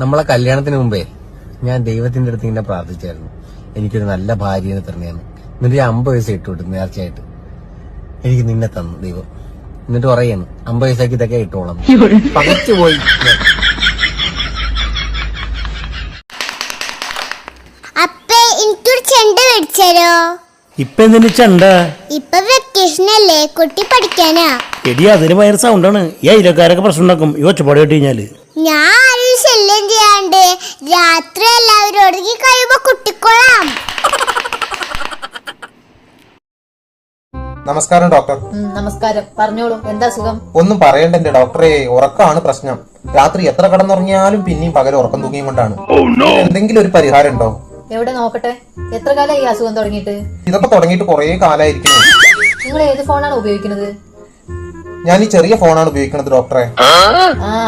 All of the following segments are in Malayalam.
നമ്മളെ കല്യാണത്തിന് മുമ്പേ ഞാൻ ദൈവത്തിന്റെ അടുത്ത് ഇങ്ങനെ പ്രാർത്ഥിച്ചായിരുന്നു. എനിക്കൊരു നല്ല ഭാര്യനെ തന്നെയാണ് എന്നിട്ട് ഞാൻ അമ്പത് വയസ്സ് ഇട്ടുവിട്ടു നേർച്ചയായിട്ട്. എനിക്ക് നിന്നെ തന്നു ദൈവം. എന്നിട്ട് പറയുന്നു അമ്പത് വയസ്സാക്കി ഇതൊക്കെ ഇട്ടോളാം. പകച്ചു പോയി. അപ്പേ എനിക്കൊരു ചെണ്ട മേടിച്ചരോ ഇപ്പൊ എന്തിനു ചണ്ട? ഇപ്പൊ വെക്കേഷൻ അല്ലേ? കുട്ടി പഠിക്കാനാ. എടി അതിന് ഭയങ്കര സൗണ്ടാണ് ഈ അയിലക്കാരൊക്കെ പ്രശ്നം ഉണ്ടാക്കും. ഈ ഒച്ചപ്പാട് കേട്ട് കഴിഞ്ഞാൽ. ഞാൻ ആരും ശല്യം ചെയ്യാണ്ട് രാത്രി എല്ലാവരും ഒടുങ്ങി കഴിയുമ്പോ കുട്ടിക്കോളാം നമസ്കാരം ഡോക്ടർ. നമസ്കാരം. പറഞ്ഞോളൂ എന്താ സുഖം? ഒന്നും പറയണ്ട എന്റെ ഡോക്ടറെ. ഉറക്കമാണ് പ്രശ്നം. രാത്രി എത്ര കടന്നുറങ്ങിയാലും പിന്നെയും പകൽ ഉറക്കം തൂങ്ങിയും കൊണ്ടാണ്. എന്തെങ്കിലും ഒരു പരിഹാരം ഉണ്ടോ? എവിടെ നോക്കട്ടെ? എത്ര കാലം ഈ അസുഖം തുടങ്ങിയിട്ട്? ഇതൊക്കെ തുടങ്ങിയിട്ട് കുറെ കാലായിരിക്കും നിങ്ങൾ ഏത് ഫോണാണ് ഉപയോഗിക്കുന്നത്? ഞാൻ ഈ ചെറിയ ഫോണാണ് ഉപയോഗിക്കുന്നത് ഡോക്ടറെ ആ?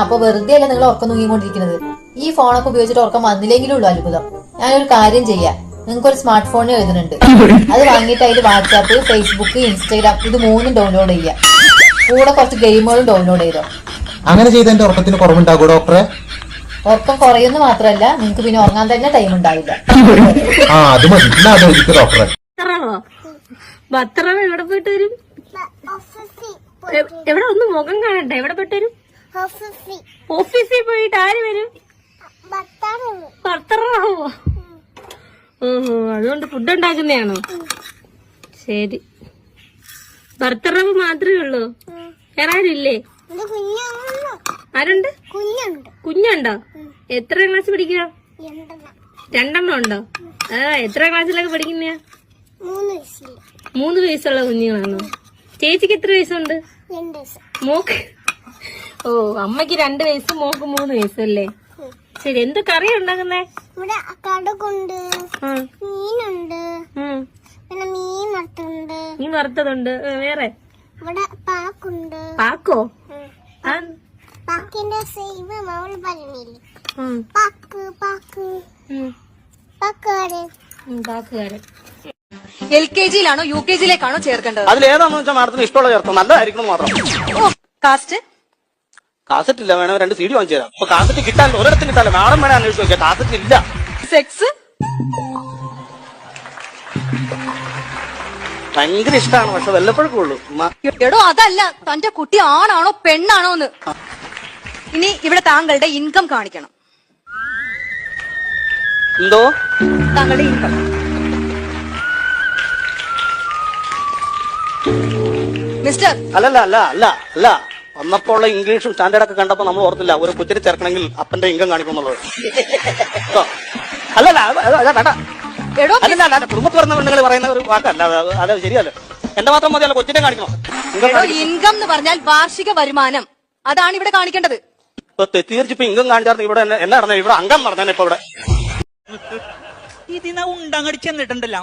അപ്പൊ വെറുതെ അല്ല നിങ്ങൾ ഉറക്കം തൂങ്ങിക്കൊണ്ടിരിക്കുന്നത് ഈ ഫോണൊക്കെ ഉപയോഗിച്ചിട്ട് ഉറക്കം വന്നില്ലെങ്കിലും ഉള്ളു അത്ഭുതം. ഞാനൊരു കാര്യം ചെയ്യാം. നിങ്ങൾക്ക് ഒരു സ്മാർട്ട് ഫോൺ എഴുതുന്നുണ്ട്. അത് വാങ്ങിയിട്ട് അതിൽ വാട്സാപ്പ് ഫേസ്ബുക്ക് ഇൻസ്റ്റാഗ്രാം ഇത് മൂന്നും ഡൗൺലോഡ് ചെയ്യാം. കൂടെ കുറച്ച് ഗെയിമുകളും ഡൗൺലോഡ് ചെയ്തോ. അങ്ങനെ ചെയ്ത എന്റെ ഉറക്കത്തിന് കുറവുണ്ടാകും ഡോക്ടറെ ഉറക്കം കുറയുന്നു മാത്രമല്ല നിങ്ങൾക്ക് പിന്നെ ഉറങ്ങാൻ തന്നെ ടൈം ഉണ്ടാവില്ല. ആ അത് മതി. എന്നാ അത് ഒഴിക്കും ഡോക്ടറെ എവിടെ പോയിട്ട് വരും? എവിടെ ഒന്ന് മുഖം കാണട്ടെ. എവിടെ പെട്ടൊരു? ഓഫീസിൽ. പോയിട്ട് ആര് വരും? ഭർത്തറാവോ ഓഹോ അതുകൊണ്ട് ഫുഡ് ഉണ്ടാക്കുന്നതാണോ? ശരി. ഭർത്തറവ് മാത്രമേ ഉള്ളൂ? വേറെ ആരുമില്ലേ ആരുണ്ട്? കുഞ്ഞുണ്ടോ. എത്ര ക്ലാസ് പഠിക്കുക രണ്ടെണ്ണം. ഉണ്ടോ? ആ എത്ര ക്ലാസ്സിലൊക്കെ പഠിക്കുന്ന? മൂന്ന് വയസ്സുള്ള കുഞ്ഞുങ്ങളാണോ? ചേച്ചിക്ക് എത്ര വയസ്സുണ്ട്? മോക്ക്? ഓ അമ്മയ്ക്ക് രണ്ട് വയസ്സ് മോക്ക് മൂന്ന് വയസ്സ് അല്ലേ ശരി എന്ത് കറി ഉണ്ടാക്കുന്നേ? ഇവിടെ കടുകുണ്ട് മീനുണ്ട് പിന്നെ മീൻ വറുത്തുണ്ട് മീൻ വറുത്തതുണ്ട്. വേറെ? ഇവിടെ പാക്കുണ്ട്. പാക്കോ? പാക്കിന്റെ സേവ് മൗൾ പറഞ്ഞില്ലേ. Pack pack. പാക്കുകാരൻ. പാക്കുകാരൻ. എൽ കെ ജിയിലാണോ യു കെ ജിയിലേക്കാണോ ചേർക്കേണ്ടത്? അതിൽ ഏതാണെന്ന് വെച്ചാൽ മാഡത്തിന് ഇഷ്ടമുള്ള ചേർത്തോ? നല്ലതായിരിക്കണം മാത്രം. ഓ കാസ്റ്റ്? കാസറ്റ് ഇല്ല വേണം രണ്ട് സി ഡി വാങ്ങിച്ചു തരാം. അപ്പൊ കാസറ്റ് കിട്ടാൻ ഒരിടത്തും കിട്ടാൻ മാഡം വേണേ അന്വേഷിച്ച് നോക്കിയാൽ കാസറ്റ് ഇല്ല സെക്സ്? ഭയങ്കര ഇഷ്ടമാണ് പക്ഷെ വല്ലപ്പോഴൊക്കെ ഉള്ളൂ. ഉമ്മ. എടോ അതല്ല. തന്റെ കുട്ടി ആണാണോ പെണ്ണാണോ എന്ന്. ഇനി ഇവിടെ താങ്കളുടെ ഇൻകം കാണിക്കണം. എന്തോ? താങ്കളുടെ ഇൻകം. മിസ്റ്റർ. അല്ലല്ല അല്ല അല്ല അല്ല. വന്നപ്പോ ഉള്ള ഇംഗ്ലീഷും സ്റ്റാൻഡേർഡ് ഒക്കെ കണ്ടപ്പോ നമ്മൾ ഓർത്തില്ല ഒരു കുത്തിരി ചേർക്കണമെങ്കിൽ അപ്പന്റെ ഇംഗം കാണിക്കുന്നുള്ളത്? അല്ലല്ല വേണ്ട. എടോ അല്ലല്ല അല്ല കുടുംബത്തിൽ വരുന്ന പെണ്ണുങ്ങൾ പറയുന്ന ഒരു വാക്കല്ല അത് അത് ശരിയല്ല. എന്റെ മാത്രം മതിയല്ല കൊച്ചിനെ കാണിക്കണം. ഇൻകം എന്ന് പറഞ്ഞാൽ വാർഷിക വരുമാനം. അതാണ് ഇവിടെ കാണിക്കേണ്ടത്. ഇപ്പൊ തെറ്റിദ്ധരിച്ച് ഇപ്പൊ ഇൻകം കാണിച്ചാൽ ഇവിടെ എന്നെ- എന്നാ നടന്നേ ഇവിടെ അംഗം നടന്നേ ഇപ്പൊ ഇവിടെ. ഇതിനാ ഉണ്ടങ്ങടി ചെന്നിട്ടുണ്ടല്ലോ.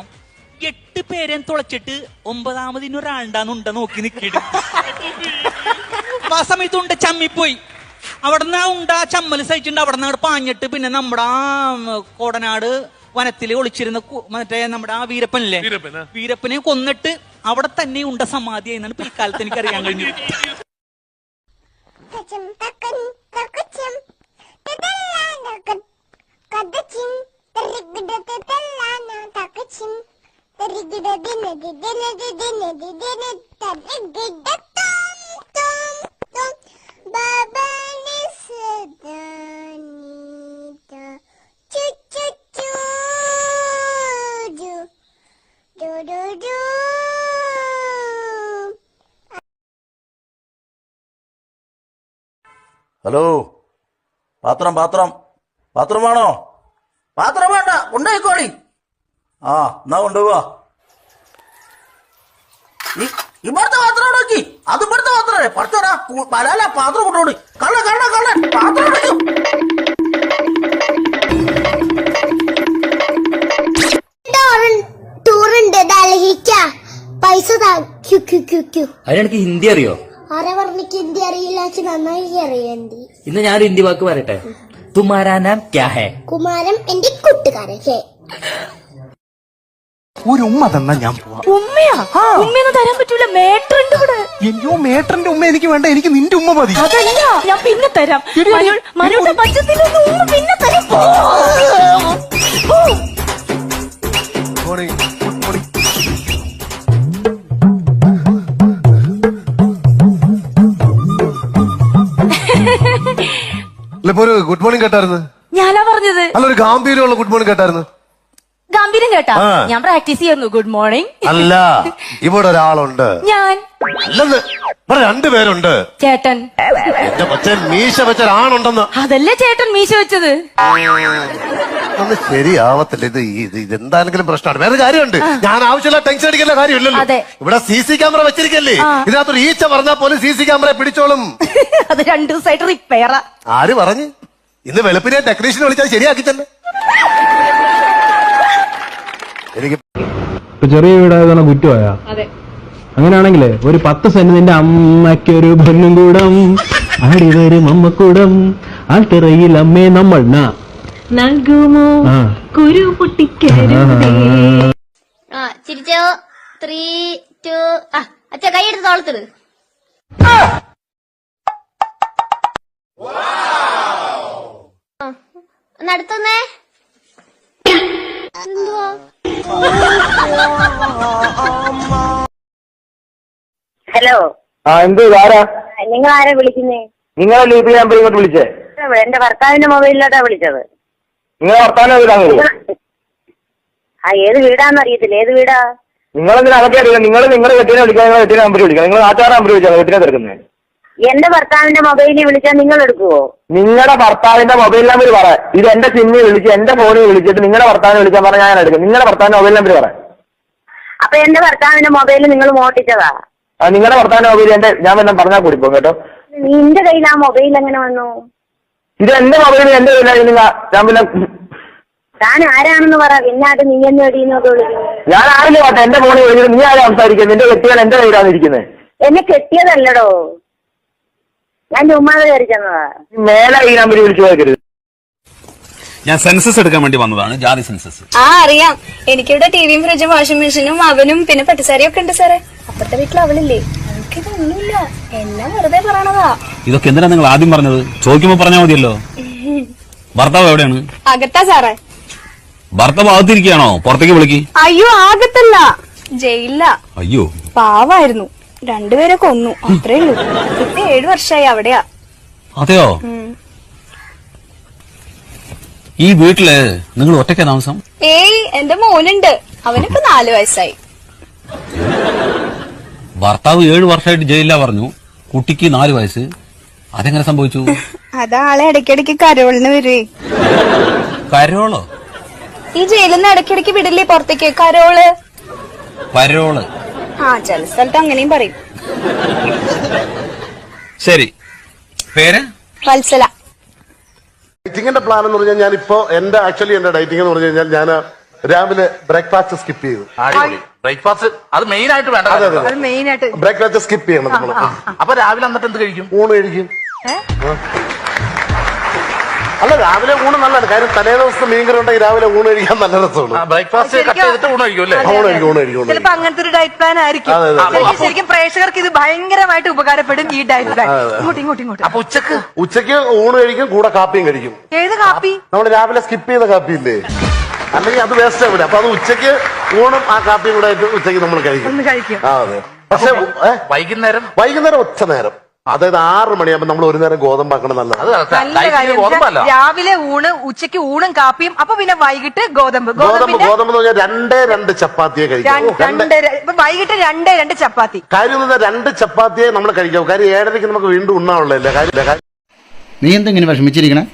എട്ട് പേരെ തുളച്ചിട്ട് ഒമ്പതാമതിന് ഒരാളുണ്ടാന്ന് ഉണ്ട നോക്കി നിൽക്കിട്ട് ആ സമയത്ത് ഉണ്ട ചമ്മിപ്പോയി. അവിടുന്ന് ആ ഉണ്ട ചമ്മൽ സഹിച്ചിട്ടുണ്ട് അവിടെ നിന്ന് പാഞ്ഞിട്ട് പിന്നെ നമ്മുടെ ആ കോടനാട് വനത്തിൽ ഒളിച്ചിരുന്ന മറ്റേ നമ്മുടെ ആ വീരപ്പനില്ലേ? വീരപ്പനെ കൊന്നിട്ട് അവിടെ തന്നെ ഉണ്ട സമാധി എന്നാണ് പിൽക്കാലത്ത് എനിക്ക് അറിയാൻ കഴിഞ്ഞു കദച്ചിം തരികിട തതല്ലാന തക്കച്ചിം തരികിട ദിനദി ദിനദി ദിനദി ദിന തരികിട തോം തോം തോം ബാബാനി സദാനീത ചു ചു ചു ജു ഡു ഡു ഡു ഹലോ പാത്രം പാത്രം പാത്രം വേണോ പാത്രം വേണ്ട ഉണ്ടായിക്കോളി ആ എന്നാ കൊണ്ടുപോവാ. ഇവിടുത്തെ പാത്രം നോക്കി അത് ഇവിടുത്തെ പാത്രമല്ലേ പഠിച്ചോടാ പലാല പാത്രം കൊണ്ടുപോയി കള്ള കള്ള കള്ള പാത്രം ഡൽഹിക്ക പൈസ അതിനെനിക്ക് ഹിന്ദി അറിയോ? ആരെ പറഞ്ഞിക്ക് ഹിന്ദി അറിയില്ല? നന്നായി ഇന്ന് ഞാൻ ഹിന്ദി വാക്ക് പറയട്ടെ? തുമാരാ നാം ക്യാ ഹേ? കുമാരം എന്റെ കൂട്ടുകാരൻ ഹേ. ഒരു ഉമ്മ തന്നാ ഞാൻ പോവാ. ഉമ്മയാ? ഉമ്മയൊന്നും തരാൻ പറ്റൂല. മേട്ടറിന്റെ കൂടെ. അയ്യോ മേട്ടറിന്റെ ഉമ്മ എനിക്ക് വേണ്ട. എനിക്ക് നിന്റെ ഉമ്മ മതി. അതല്ല ഞാൻ പിന്നെ തരാം. മനുൾ മനുവിന്റെ പച്ചത്തിന്റെ ഉമ്മ പിന്നെ തരാം. ഗുഡ് മോർണിംഗ് കേട്ടായിരുന്നു. ഞാനാ പറഞ്ഞത്. അല്ല ഒരു ഗാംഭീര്യമുള്ള ഗുഡ് മോർണിംഗ് കേട്ടായിരുന്നു. ഗംഭീരം കേട്ടാ. ഞാൻ പ്രാക്ടീസ് ചെയ്യുന്നു. ഗുഡ് മോർണിംഗ് അല്ല ഇവിടെ ഒരാളുണ്ട്. ഞാൻ. അല്ലെന്ന്. ഇവിടെ രണ്ടുപേരുണ്ട് ചേട്ടൻ. എന്റെ കൊച്ചൻ മീശ വെച്ച ഒരാണുണ്ടെന്ന് അതല്ലേ ചേട്ടൻ മീശ വെച്ചത്. ഒന്ന് ശരിയാവത്തില്ല. ഇത് ഇത് ഇതെന്താണെങ്കിലും പ്രശ്നമാണ്. വേറെ കാര്യമുണ്ട്. ഞാൻ ആവശ്യമില്ല ടെൻഷൻ അടിക്കേണ്ട കാര്യമില്ലല്ലോ. ഇവിടെ സി സി ക്യാമറ വെച്ചിരിക്കല്ലേ. ഇതിനകത്തൊരു ഈച്ച പറഞ്ഞാൽ പോലും സി സി ക്യാമറ പിടിച്ചോളും. അത് രണ്ടു ദിവസമായിട്ട് റിപ്പയറാ ആര് പറഞ്ഞു? ഇന്ന് വെളുപ്പിനെ ടെക്നീഷ്യൻ വിളിച്ചാൽ ശരിയാക്കി തന്നെ എനിക്ക് ചെറിയ വീടായതാണ് കുറ്റമായാ അതെ. അങ്ങനെയാണെങ്കിലേ ഒരു പത്ത് സെന്റ് നിന്റെ അമ്മയ്ക്കൊരു പെണ്ണും കൂടം ആടി വരും അമ്മക്കൂടം ആൾത്തിറയിൽ അമ്മേ നമ്മൾ നാ. നൽകുമോ? ആ. കുരു ആ ചിരിച്ചോ. ത്രീ ടു ആ അച്ഛ കൈയെടുത്ത് തോളത്തിട്. അടുത്തുന്നേ. എന്തുവാ ഹലോ. ആ എന്ത് ആരാ? നിങ്ങൾ ആരാ വിളിക്കുന്നേ? നിങ്ങളെ ലീപ് നമ്പർ ഇങ്ങോട്ട് വിളിച്ചേ. എന്റെ ഭർത്താവിന്റെ മൊബൈലിലോട്ടാ വിളിച്ചത്. നിങ്ങളെ ഭർത്താവിന്റെ വീടാൻ ആ ഏത് വീടാന്ന് അറിയത്തില്ല ഏത് വീടാ? നിങ്ങളെന്തിനാ അതൊക്കെ അറിയില്ല നിങ്ങൾ നിങ്ങളെ കെട്ടിനെ വിളിക്കാൻ നിങ്ങളെ കെട്ടിനെ നമ്പർ വിളിക്കാം നിങ്ങൾ നാട്ടുകാരെ നമ്പർ വിളിച്ചാൽ കെട്ടിനെ തിരക്കുന്നത് എന്റെ ഭർത്താവിന്റെ മൊബൈലിൽ വിളിച്ചാൽ നിങ്ങൾ എടുക്കുവോ? നിങ്ങളുടെ ഭർത്താവിന്റെ മൊബൈൽ നമ്പർ പറ. ഇത് എന്റെ സിമ്മിൽ വിളിച്ച് എന്റെ ഫോണിൽ വിളിച്ചിട്ട് നിങ്ങളുടെ ഭർത്താവിനെ വിളിക്കാൻ പറഞ്ഞാൽ ഞാൻ എടുക്കും. നിങ്ങളുടെ ഭർത്താവിന്റെ മൊബൈൽ നമ്പർ പറ. അപ്പൊ എന്റെ ഭർത്താവിന്റെ മൊബൈൽ നിങ്ങൾ മോട്ടിച്ചതാ നിങ്ങളുടെ ഭർത്താവിന്റെ മൊബൈൽ എന്റെ ഞാൻ വല്ലതും പറഞ്ഞാൽ കൂടി പോകും കേട്ടോ. നിന്റെ കയ്യിൽ ആ മൊബൈൽ എങ്ങനെ വന്നു? ഇത് എന്റെ മൊബൈൽ എന്റെ ഞാൻ പിന്നെ താൻ ആരാണെന്ന് പറ. പിന്നാട്ട് നീ എന്നെ എടീന്നൊക്കെ വിളിക്കുന്നു. ഞാൻ ആരില്ല പാട്ടെ എന്റെ ഫോണിൽ നീ ആരാ സംസാരിക്കുന്നത്? നിന്റെ കെട്ടിയാൽ എന്റെ കയ്യിലാണ് ഇരിക്കുന്നത് എന്നെ കെട്ടിയതല്ലടോ. ഞാൻ ചുമ്മാതെ ചെന്നതാ മേലെ ഈ നമ്പർ വിളിച്ചു പോകരുത് ഞാൻ സെൻസസ് എടുക്കാൻ വേണ്ടി വന്നതാണ് ജാതി സെൻസസ്. ആ അറിയാം. എനിക്കിവിടെ ടിവിയും ഫ്രിഡ്ജും വാഷിംഗ് മെഷീനും അവനും പിന്നെ പട്ടിസാരി ഒക്കെ ഉണ്ട് സാറേ. അപ്പുറത്തെ വീട്ടിൽ അവളില്ലേ. എനിക്കിതൊന്നുമില്ല. എല്ലാം വെറുതെ പറയണതാ. ഇതൊക്കെ എന്തിനാ നിങ്ങൾ ആദ്യം പറഞ്ഞത്? ചോദിക്കുമ്പോ പറഞ്ഞാൽ മതിയല്ലോ. ഭർത്താവ് എവിടെയാണ്? അകത്താ സാറേ. ഭർത്താവ് അകത്തിരിക്കുകയാണോ? പുറത്തേക്ക് വിളിക്ക്. അയ്യോ ആകത്തല്ല ജയിലില്ല അയ്യോ. പാവായിരുന്നു. രണ്ടുപേരെ കൊന്നു. അത്രേ ഉള്ളൂ. ഇപ്പൊ ഏഴു വർഷമായി അവിടെയാ. അതെയോ? ഈ വീട്ടിൽ നിങ്ങൾ ഒറ്റയ്ക്ക് താമസം? ഏയ് എന്റെ മോനുണ്ട്. അവനിപ്പോ നാല് വയസ്സായി. ഭർത്താവ് ഏഴു വർഷമായിട്ട് ജയിലില്ല പറഞ്ഞു. കുട്ടിക്ക് നാല് വയസ്സ്. അതെങ്ങനെ സംഭവിച്ചു? അതാളെ ഇടയ്ക്കിടയ്ക്ക് കരോളിന് വരുവേ കരോളോ? ഈ ജയിലിൽ നിന്ന് ഇടയ്ക്കിടയ്ക്ക് വിടില്ലേ പുറത്തേക്ക്? കരോൾ. പരോൾ ആ ചില സ്ഥലത്ത് അങ്ങനെയും പറയും. ശരി. പേര്? വത്സല. ഡൈറ്റിങ്ങിന്റെ പ്ലാൻ എന്ന് പറഞ്ഞാൽ ഞാൻ ഇപ്പോ എന്റെ ആക്ച്വലി എന്റെ ഡൈറ്റിംഗ് എന്ന് പറഞ്ഞു കഴിഞ്ഞാൽ ഞാൻ രാവിലെ ബ്രേക്ക്ഫാസ്റ്റ് സ്കിപ്പ് ചെയ്തു. ബ്രേക്ക്ഫാസ്റ്റ് അത് മെയിൻ ആയിട്ട് വേണ്ട അതെ അതെ മെയിൻ ആയിട്ട് ബ്രേക്ക്ഫാസ്റ്റ് സ്കിപ്പ് ചെയ്യണം നമ്മൾ അപ്പൊ രാവിലെ എന്നിട്ട് എന്ത് കഴിക്കും? ഊണ് കഴിക്കും. അല്ല രാവിലെ ഊണ് നല്ലതാണ്. കാര്യം തലേ ദിവസത്തെ മീൻകറി ഉണ്ടെങ്കിൽ രാവിലെ ഊണ് കഴിക്കാൻ നല്ല രസമാണ്. ബ്രേക്ക്ഫാസ്റ്റ് കട്ട് ചെയ്തിട്ട് അല്ലേ? ചിലപ്പോ അങ്ങനത്തെ ഒരു ഡയറ്റ് പ്ലാൻ ആയിരിക്കും. അതെ, അതെ, അതെ. ശരിക്കും- ശരിക്കും പ്രേക്ഷകർക്ക് ഇത് ഭയങ്കരമായിട്ട് ഉപകാരപ്പെടും ഈ ഡയറ്റ് പ്ലാൻ ഇങ്ങോട്ടും ഇങ്ങോട്ടും ഇങ്ങോട്ട് ഇങ്ങോട്ട് ഇങ്ങോട്ട്. അപ്പൊ ഉച്ചയ്ക്ക്? ഉച്ചയ്ക്ക് ഊണ് കഴിക്കും കൂടെ കാപ്പിയും കഴിക്കും. ഏത് കാപ്പി? നമ്മൾ രാവിലെ സ്കിപ്പ് ചെയ്ത കാപ്പി ഇല്ലേ അല്ലെങ്കിൽ അത് വേസ്റ്റ് ആവില്ല. അപ്പൊ അത് ഉച്ചയ്ക്ക് ഊണും ആ കാപ്പിയും കൂടെ ആയിട്ട് ഉച്ചയ്ക്ക് നമ്മൾ കഴിക്കും. ഒന്ന് കഴിക്കും. ആ അതെ. പക്ഷെ ഏ, വൈകുന്നേരം? വൈകുന്നേരം ഒറ്റ നേരം. അതായത് ആറ് മണിയാകുമ്പോൾ നമ്മൾ ഒരു നേരം ഗോതമ്പാക്കണം നല്ലതാണ് അത് നല്ല കാര്യം. രാവിലെ ഊണ് ഉച്ചയ്ക്ക് ഊണും കാപ്പിയും അപ്പൊ പിന്നെ വൈകിട്ട് ഗോതമ്പ്. ഗോതമ്പ് ഗോതമ്പ് എന്ന് പറഞ്ഞാൽ രണ്ടേ രണ്ട് ചപ്പാത്തിയെ കഴിക്കാം. വൈകിട്ട് രണ്ടേ രണ്ട് ചപ്പാത്തി. കാര്യം എന്ന് പറഞ്ഞാൽ രണ്ട് ചപ്പാത്തിയെ നമ്മൾ കഴിക്കാം കാര്യം ഏഴരയ്ക്ക് നമുക്ക് വീണ്ടും ഉണ്ണാനുള്ളതല്ലേ? കാര്യം കാര്യം നീ എന്തെങ്കിലും വിഷമിച്ചിരിക്കണേ?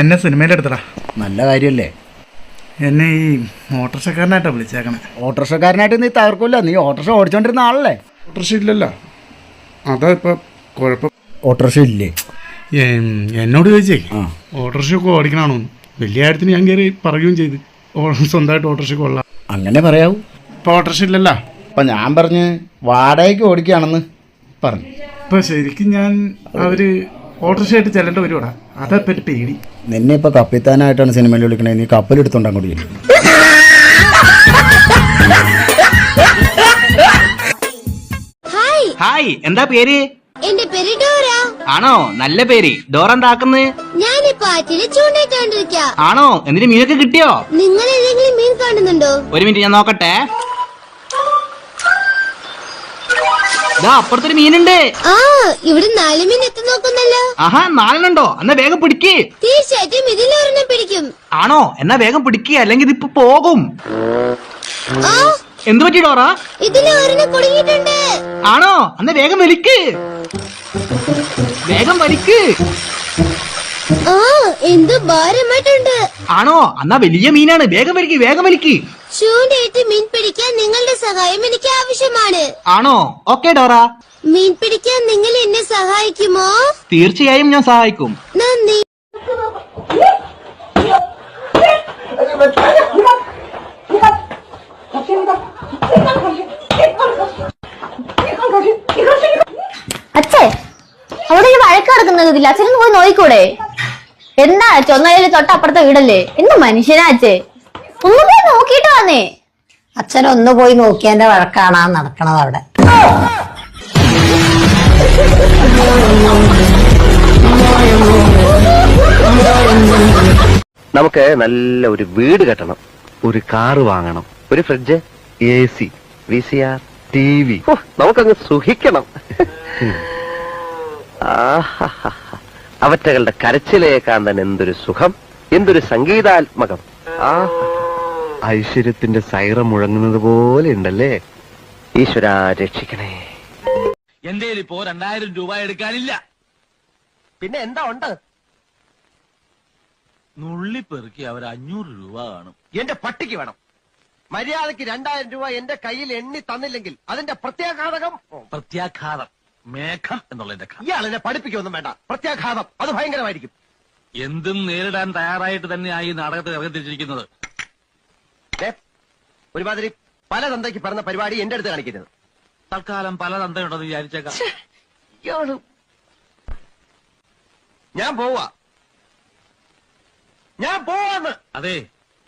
എന്നെ സിനിമയിലെടുത്തടാ നല്ല കാര്യല്ലേ? എന്നെ ഈ മോട്ടോർസൈക്കാരനായിട്ടാ വിളിച്ചേക്കണേ. ഓട്ടോറിക്ഷക്കാരനായിട്ട് നീ തകർക്കില്ല നീ ഓട്ടോറിക്ഷ ഓടിച്ചോണ്ടിരുന്ന ആളല്ലേ? ഓട്ടോറിക്ഷ ഇല്ലല്ലോ. അതാ ഇപ്പൊ കുഴപ്പം. ഓട്ടോറിക്ഷ ഇല്ലേ? എന്നോട് ചോദിച്ചേ ഓട്ടോറിക്ഷ ഒക്കെ ഓടിക്കണാണോ? വലിയ കാര്യത്തിന് ഞാൻ കയറി പറയുകയും ചെയ്ത്. സ്വന്തമായിട്ട് ഓട്ടോറിക്ഷ കൊള്ളാം. അങ്ങനെ പറയാവൂ. ഇപ്പൊ ഓട്ടോറിക്ഷ ഇല്ലല്ലോ? അപ്പൊ ഞാൻ പറഞ്ഞ് വാടകയ്ക്ക് ഓടിക്കുകയാണെന്ന് പറഞ്ഞു. ഇപ്പൊ ശരിക്കും ഞാൻ അവർ ഓട്ടോറിക്ഷ ആയിട്ട് ചെല്ലേണ്ട വരുവാടാ അതാ പറ്റി പേടി. നിന്നെ ഇപ്പൊ കപ്പിത്താനായിട്ടാണ് സിനിമയിൽ വിളിക്കണേ. നീ കപ്പലെടുത്തോണ്ട് അങ്ങോട്ട് ചെല്ലും. ഹായ് എന്താ പേര്? എന്റെ പേര് ഡോറ. ആണോ? നല്ല പേര്. ഡോറ എന്താക്കുന്നത്? ഞാനിപ്പോ ആറ്റിൽ ചൂണ്ടയിട്ടോണ്ടിരിക്ക ആണോ? എന്നിട്ട് മീനൊക്കെ കിട്ടിയോ? നിങ്ങൾ ഏതെങ്കിലും മീൻ കാണുന്നുണ്ടോ? ഒരു മിനിറ്റ് ഞാൻ നോക്കട്ടെ. അപ്പുറത്തൊരു മീനുണ്ട്. ആ ഇവിടെ നാല് മീൻ എത്തി നോക്കുന്നല്ലോ. ആഹാ നാലെണ്ണുണ്ടോ എന്നാ വേഗം പിടിക്ക്. തീർച്ചയായിട്ടും ഇതിലൊരെണ്ണം പിടിക്കും. ആണോ? എന്നാ വേഗം പിടിക്കുക അല്ലെങ്കിൽ ഇതിപ്പോ പോകും. ആ എന്ത് പറ്റി ഡോറ? കുടുങ്ങിയിട്ടുണ്ട്. ആണോ? അന്ന് വേഗം വലിക്ക്. വേഗം വലിക്ക്. ആ എന്ത് ഭാരമായിട്ടുണ്ട്. ആണോ? അന്നാ വലിയ മീനാണ്. വേഗം വലിക്ക് വേഗം വലിക്ക്. ചൂണ്ടയിട്ട് മീൻ പിടിക്കാൻ നിങ്ങളുടെ സഹായം എനിക്ക് ആവശ്യമാണ്. ആണോ? Okay Dora. മീൻ പിടിക്കാൻ നിങ്ങൾ എന്നെ സഹായിക്കുമോ? തീർച്ചയായും ഞാൻ സഹായിക്കും. നന്ദി അച്ഛേ അവിടെ ഒരു വഴക്ക് അച്ഛനൊന്ന് പോയി നോയിക്കൂടെ? എന്താ ചൊന്നയിൽ തൊട്ടപ്പുറത്തെ വീടല്ലേ? എന്ത് മനുഷ്യനാ അച്ഛേ? ഒന്ന് പോയി നോക്കിയിട്ട് വന്നേ. അച്ഛനൊന്ന് പോയി നോക്കിയതിന്റെ വഴക്കാണ് നടക്കണത് അവിടെ. നമുക്ക് നല്ല ഒരു വീട് കെട്ടണം. ഒരു കാറ് വാങ്ങണം. ഒരു fridge A C V C R T V. നമുക്കങ്ങ് സുഖിക്കണം. ആഹാഹാ. അവറ്റകളുടെ കരച്ചിലേക്കാൻ തന്നെ എന്തൊരു സുഖം എന്തൊരു സംഗീതാത്മകം. ആ. ഐശ്വര്യത്തിന്റെ സൈറ മുഴങ്ങുന്നത് പോലെ ഉണ്ടല്ലേ? ഈശ്വര രക്ഷിക്കണേ. എന്റെ ഇപ്പോ രണ്ടായിരം രൂപ എടുക്കാനില്ല. പിന്നെ എന്താ ഉണ്ട്? നുള്ളിപ്പെറുക്കി അവർ അഞ്ഞൂറ് രൂപ കാണും. എന്റെ പട്ടിക്ക് വേണം. മര്യാദയ്ക്ക് രണ്ടായിരം രൂപ എന്റെ കയ്യിൽ എണ്ണി തന്നില്ലെങ്കിൽ അതിന്റെ പ്രത്യാഘാതകം? പ്രത്യാഘാതം. മേഘം എന്നുള്ളതിന്റെ ഘ- ഇയാളെന്നെ പഠിപ്പിക്കൊന്നും വേണ്ട. പ്രത്യാഘാതം. അത് ഭയങ്കരമായിരിക്കും. എന്തും നേരിടാൻ തയ്യാറായിട്ട് തന്നെയായി ഈ നാടകത്തിൽ ഇറങ്ങി തിരിച്ചിരിക്കുന്നത് ദേ, ഒരുമാതിരി പല തന്തയ്ക്ക് പറഞ്ഞ പരിപാടി എന്റെ അടുത്ത് കാണിക്കരുത്. തൽക്കാലം പല തന്തയുണ്ടെന്ന് വിചാരിച്ചേക്കാം. ഇയാൾ. ഞാൻ പോവാ. ഞാൻ പോവാന്ന്. അതെ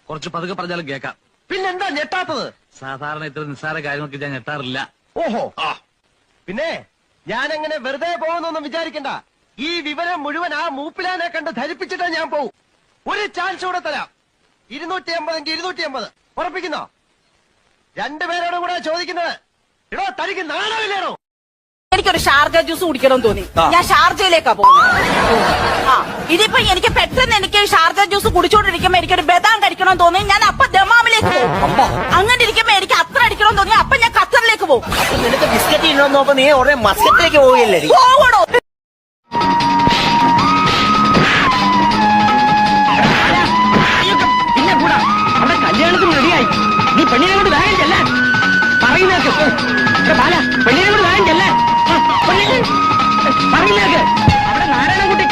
കുറച്ച് പതുക്കെ പറഞ്ഞാലും കേൾക്കാം. പിന്നെന്താ ഞെട്ടാത്തത്? സാധാരണ ഇത്ര നിസ്സാര കാര്യങ്ങൾക്ക് ഞാൻ ഞെട്ടാറില്ല. ഓഹോ. പിന്നെ? ഞാൻ വെറുതെ പോകുന്നൊന്നും വിചാരിക്കണ്ട. ഈ വിവരം മുഴുവൻ ആ മൂപ്പിലാനെ കണ്ട് ധരിപ്പിച്ചിട്ടേ ഞാൻ പോവും. ഒരു ചാൻസ് കൂടെ തരാം. ഇരുന്നൂറ്റി അമ്പതെങ്കിൽ ഇരുന്നൂറ്റി അമ്പത് ഉറപ്പിക്കുന്നോ? രണ്ടുപേരോടും കൂടെ ചോദിക്കുന്നത് ഇടോ തനിക്ക് നാണമില്ലേണോ എനിക്കൊരു ഷാർജ ജ്യൂസ് കുടിക്കണം തോന്നി. ഞാൻ ഷാർജയിലേക്കാ പോകുന്നത്. ആ ഇതിപ്പോ എനിക്ക് പെട്ടെന്ന് എനിക്ക് ഷാർജ ജ്യൂസ് കുടിച്ചോണ്ടിരിക്കുമ്പോ എനിക്കൊരു ബദാം കഴിക്കണം തോന്നി ഞാൻ അപ്പൊ ദമാമിലേക്ക് പോകും. അങ്ങനെ ഇരിക്കുമ്പോ എനിക്ക് അത്ര അടിക്കണം തോന്നി അപ്പൊ ഞാൻ ഖത്തറിലേക്ക് പോകും. നിനക്ക് ബിസ്ക്കറ്റ് ഇന്നോന്ന് നോക്കുമ്പോ നീ ഉടനെ മസ്കറ്റിലേക്ക് പോവുകയല്ലേ പോവണോ? പിന്നെ കൂടാ. അവിടെ കല്യാണത്തിന് റെഡിയായി നീ പെണ്ണിനെ കൊണ്ട് വേഗം ചെല്ലാൻ. പറയുന്നേക്ക് ഏ, ബാല പെണ്ണിനെ കൊണ്ട് വേഗം ചെല്ലാൻ.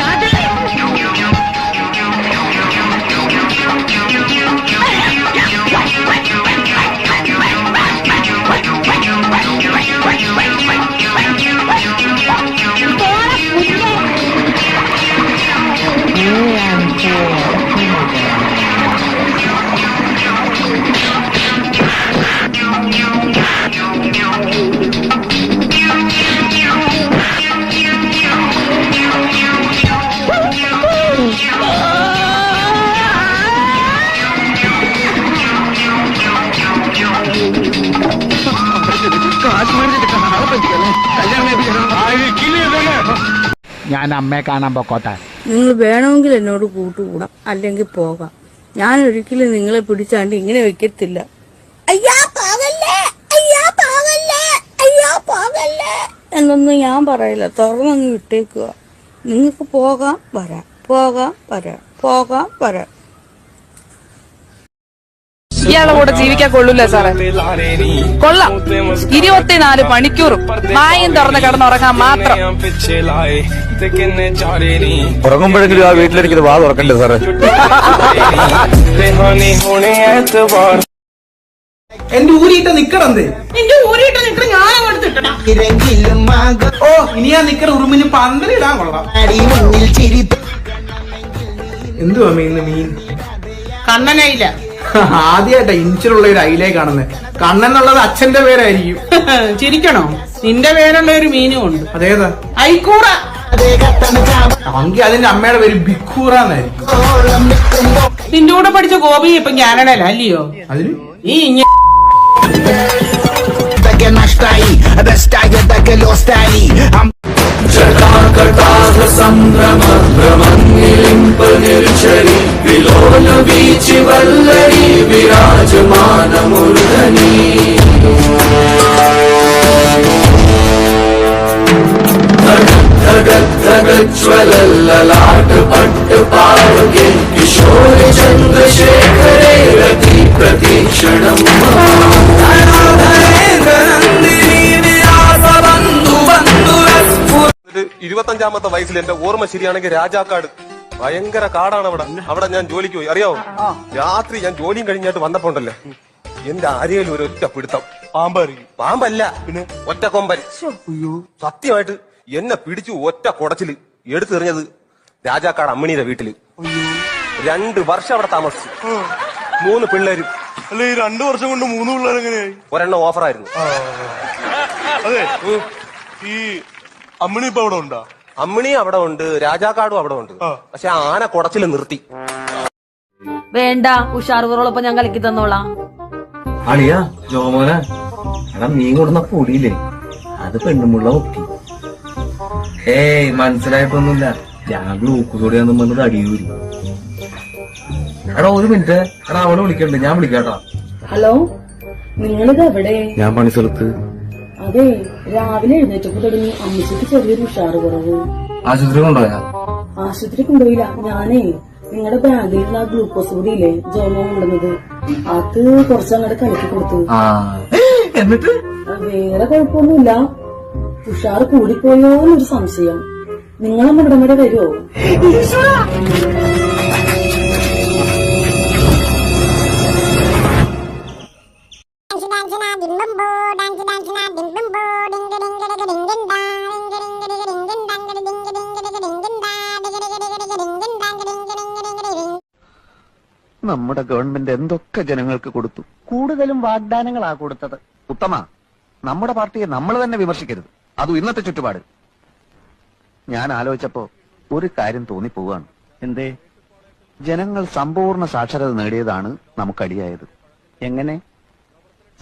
ആ, ഞാൻ അമ്മയെ കാണാൻ പൊക്കോട്ടെ. നിങ്ങൾ വേണമെങ്കിൽ എന്നോട് കൂട്ടുകൂടാം. അല്ലെങ്കിൽ പോകാം. ഞാൻ ഒരിക്കലും നിങ്ങളെ പിടിച്ചാണ്ട് ഇങ്ങനെ വെക്കത്തില്ല. അയ്യാ അയ്യാ അയ്യാ എന്നൊന്നും ഞാൻ പറയില്ല. തുറന്നങ്ങ് വിട്ടേക്കുക. നിങ്ങൾക്ക് പോകാം വരാം. പോകാം വരാം. പോകാം വരാം. ഇയാളെ കൂടെ ജീവിക്കാൻ കൊള്ളൂല സാറേ? കൊള്ളാം. ഇരുപത്തിനാല് മണിക്കൂറും മായം തുറന്ന് കിടന്നുറങ്ങാൻ മാത്രം. ഉറങ്ങുമ്പോഴെങ്കിലും ആ വീട്ടിലെനിക്ക് വാ തുറക്കണ്ടേ സാറേ? എന്റെ ഊരിയിട്ട് നിക്കണത് എന്റെ ഊരിയിട്ട് നിക്കണ ഞാൻ ഓ ഇനി ആ നിക്കണ ഉറുമിന് പന്തലിടാൻ കൊള്ളാം. എന്തുവാ മീൻ മീൻ? കണ്ണനായില്ല ആദ്യമായിട്ടാ ഇഞ്ചിലുള്ള ഒരു ഐലേ കാണുന്നത് കണ്ണെന്നുള്ളത് അച്ഛന്റെ പേരായിരിക്കും. ചിരിക്കണോ? നിന്റെ പേരുള്ള ഒരു മീനും ഉണ്ട്. അതേതാ? ഐക്കൂറ. അങ്കി അതിന്റെ അമ്മയുടെ പേര് ബിക്കൂറ എന്നായിരിക്കും നിന്റെ കൂടെ പഠിച്ച ഗോപി ഇപ്പൊ കാനഡയില അല്ലയോ? അതിന്? നീ ഇങ്ങനെ ലോസ്റ്റായി జటాకటాహ సంభ్రమ భ్రమన్నిలింప నిర్చరి విలోల వీచి వల్లరి విరాజమాన మురుగని జ్వలల్లలాట పట్టు పాడుగే కిశోరి చంద్రశేఖరే రతి ప్రతి క్షణం ഇരുപത്തഞ്ചാമത്തെ വയസ്സിൽ എന്റെ ഓർമ്മ ശരിയാണെങ്കിൽ രാജാക്കാട്. ഭയങ്കര കാടാണ് അവിടെ. അവിടെ ഞാൻ ജോലിക്ക് പോയി. അറിയാവോ? രാത്രി ഞാൻ ജോലിയും കഴിഞ്ഞായിട്ട് വന്നപ്പോ ഉണ്ടല്ലേ. എന്റെ ആരെയും ഒരു ഒറ്റ പിടുത്തം. പാമ്പ് പാമ്പല്ല. പിന്നെ? ഒറ്റ കൊമ്പൻ. സത്യമായിട്ട് എന്നെ പിടിച്ചു ഒറ്റ കുടച്ചിൽ എടുത്തെറിഞ്ഞത് രാജാക്കാട് അമ്മിണിയുടെ വീട്ടിൽ. രണ്ട് വർഷം അവിടെ താമസിച്ചു. മൂന്ന് പിള്ളേരും. അല്ല ഈ രണ്ടു വർഷം കൊണ്ട് മൂന്ന് പിള്ളേർ എങ്ങനെയായി? ഒരെണ്ണം ഓഫറായിരുന്നു. അതെ. ഈ അമ്മിണി ഇപ്പൊ അവിടെ ഉണ്ടാ? അമ്മിണി അവിടെ ഉണ്ട് രാജാക്കാടും അവിടെ ഉണ്ട്. പക്ഷെ ആന കുടച്ചിൽ നിർത്തി. വേണ്ട ഉഷാർ കുറോളൊപ്പം ഞാൻ കലക്കി തന്നോളാം. അളിയാ ജോമോന. എടാ നീ കൊടുന്ന പൊടിയില്ലേ? അത് പെണ്ണുമുള്ള ഒക്കെ. ഏയ് മനസ്സിലായിട്ടൊന്നുമില്ല ഞാൻ ഗ്ലൂക്കോസ് കൂടിയാന്ന് പറഞ്ഞത് അടിയൂരി. എടാ ഒരു മിനിറ്റ്. എടാ അവളെ വിളിക്കണ്ട്. ഞാൻ വിളിക്കാട്ടാ. ഹലോ നിങ്ങളിത് എവിടെ ഞാൻ പണി സ്ഥലത്ത് അതെ രാവിലെ എഴുന്നേറ്റപ്പോ തുടങ്ങി അമ്മച്ചിക്ക് ചെറിയൊരു ഉഷാറ് കുറവ്. ആശുപത്രി കൊണ്ടുപോയാ? ആശുപത്രി കൊണ്ടുപോയില്ല. ഞാനേ നിങ്ങളുടെ ബാഗിലുള്ള ആ ഗ്ലൂക്കോസ് കൂടി ഇല്ലേ ജോമോ കൊണ്ടുവന്നത്. അത് കുറച്ച് അങ്ങോട്ട് കലക്കി കൊടുത്തു. ആ എന്നിട്ട്? വേറെ കുഴപ്പമൊന്നുമില്ല. ഉഷാറ് കൂടിപ്പോയോ എന്നൊരു സംശയം. നിങ്ങൾ ഇവിടം വരെ വരുമോ നമ്മുടെ ഗവൺമെന്റ് എന്തൊക്കെ ജനങ്ങൾക്ക് കൊടുത്തു? കൂടുതലും വാഗ്ദാനങ്ങളാ കൊടുത്തത്. ഉത്തമ നമ്മുടെ പാർട്ടിയെ നമ്മൾ തന്നെ വിമർശിക്കരുത്. അതും ഇന്നത്തെ ചുറ്റുപാട്. ഞാൻ ആലോചിച്ചപ്പോ ഒരു കാര്യം തോന്നിപ്പോവാണ്. എന്തേ? ജനങ്ങൾ സമ്പൂർണ സാക്ഷരത നേടിയതാണ് നമുക്കടിയായത്. എങ്ങനെ?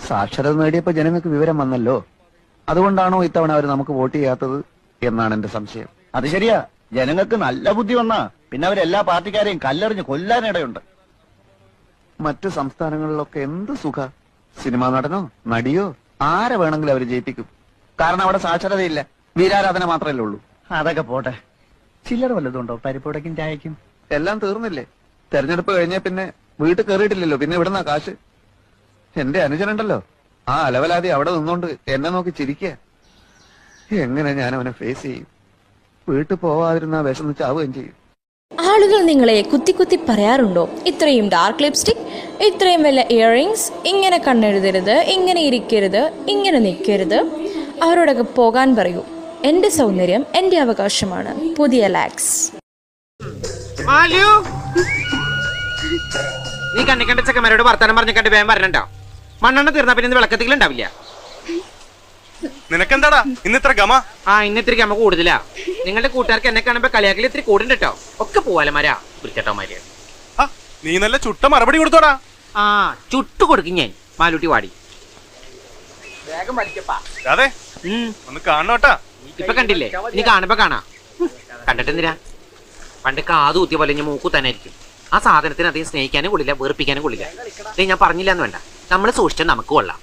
സാക്ഷരത നേടിയപ്പോ ജനങ്ങൾക്ക് വിവരം വന്നല്ലോ. അതുകൊണ്ടാണോ ഇത്തവണ അവർ നമുക്ക് വോട്ട് ചെയ്യാത്തത് എന്നാണ് എന്റെ സംശയം. അത് ശരിയാ. ജനങ്ങൾക്ക് നല്ല ബുദ്ധി വന്നാ പിന്നെ അവരെല്ലാ പാർട്ടിക്കാരെയും കല്ലെറിഞ്ഞ് കൊല്ലാനിടയുണ്ട് മറ്റു സംസ്ഥാനങ്ങളിലൊക്കെ എന്ത് സുഖ? സിനിമാ നടനോ നടിയോ? ആരെ വേണമെങ്കിലും അവർ ജയിപ്പിക്കും. കാരണം അവിടെ സാക്ഷരതയില്ല. വീരാരാധന മാത്രമല്ലേ ഉള്ളൂ. അതൊക്കെ പോട്ടെ. ചില്ലറ വല്ലതുണ്ടോ പരിപ്പുടക്കും ചായക്കും എല്ലാം തീർന്നില്ലേ? തെരഞ്ഞെടുപ്പ് കഴിഞ്ഞ പിന്നെ വീട്ടിൽ കയറിയിട്ടില്ലല്ലോ പിന്നെ ഇവിടുന്ന കാശ്? എന്റെ അനുജനുണ്ടല്ലോ. ആ അലവലാതി അവിടെ നിന്നോണ്ട് എന്നെ നോക്കി ചിരിക്കുക എങ്ങനെ ഞാൻ അവനെ ഫേസ് ചെയ്യും? വീട്ടിൽ പോവാതിരുന്ന വിഷം ചാവുകയും ചെയ്യും. ആളുകൾ നിങ്ങളെ കുത്തി കുത്തി പറയാറുണ്ടോ? ഇത്രയും ഡാർക്ക് ലിപ്സ്റ്റിക് ഇത്രയും വല്ല ഇയറിങ്സ് ഇങ്ങനെ കണ്ണെഴുതരുത് ഇങ്ങനെ ഇരിക്കരുത് ഇങ്ങനെ നിൽക്കരുത്. അവരോടൊക്കെ പോകാൻ പറയൂ. എന്റെ സൗന്ദര്യം എന്റെ അവകാശമാണ്. പുതിയ ലാക്സ് നീ കണ്ണിക്കണ്ട ചെക്കന്മാരോട് വർത്തമാനം പറഞ്ഞ വേഗം വരണണ്ടോ? മണ്ണെണ്ണ തീർന്നാ പിന്നെ വിളക്കത്തിലുണ്ടാവില്ല നിനക്കെന്താടാ? ഇന്ന് ഇത്ര ഗമ? ആ ഇന്ന് ഇത്തിരി ഗമ കൂടുതലാ. നിങ്ങളുടെ കൂട്ടുകാർക്ക് എന്നെ കാണുമ്പോ കളിയാക്കൽ ഇത്തിരി കൂടുണ്ട് കേട്ടോ ഒക്കെ പോവാലമാരാ വൃത്തിട്ടോമാര് നീ നല്ല ചുട്ട മറുപടി കൊടുത്തോടാ. ആ ചുട്ടു കൊടുക്കും ഞാൻ. മാലൂട്ടി വാടി. വേഗം വലിക്കപ്പാ അതെ ഒന്ന് കാണണോട്ടാ? ഇപ്പൊ കണ്ടില്ലേ? ഇനി കാണുമ്പോ കാണാ. കണ്ടിട്ടെന്തിനാ? പണ്ട് കാത് കുത്തിയ പോലെ ഞാൻ മൂക്കു തന്നെ ആയിരിക്കും ആ സാധനത്തിന് അധികം സ്നേഹിക്കാനും കൊള്ളില്ല വേർപ്പിക്കാനും കൊള്ളില്ല. ഞാൻ പറഞ്ഞില്ല എന്ന് വേണ്ട. നമ്മൾ സൂക്ഷിച്ചാൽ നമുക്ക് കൊള്ളാം.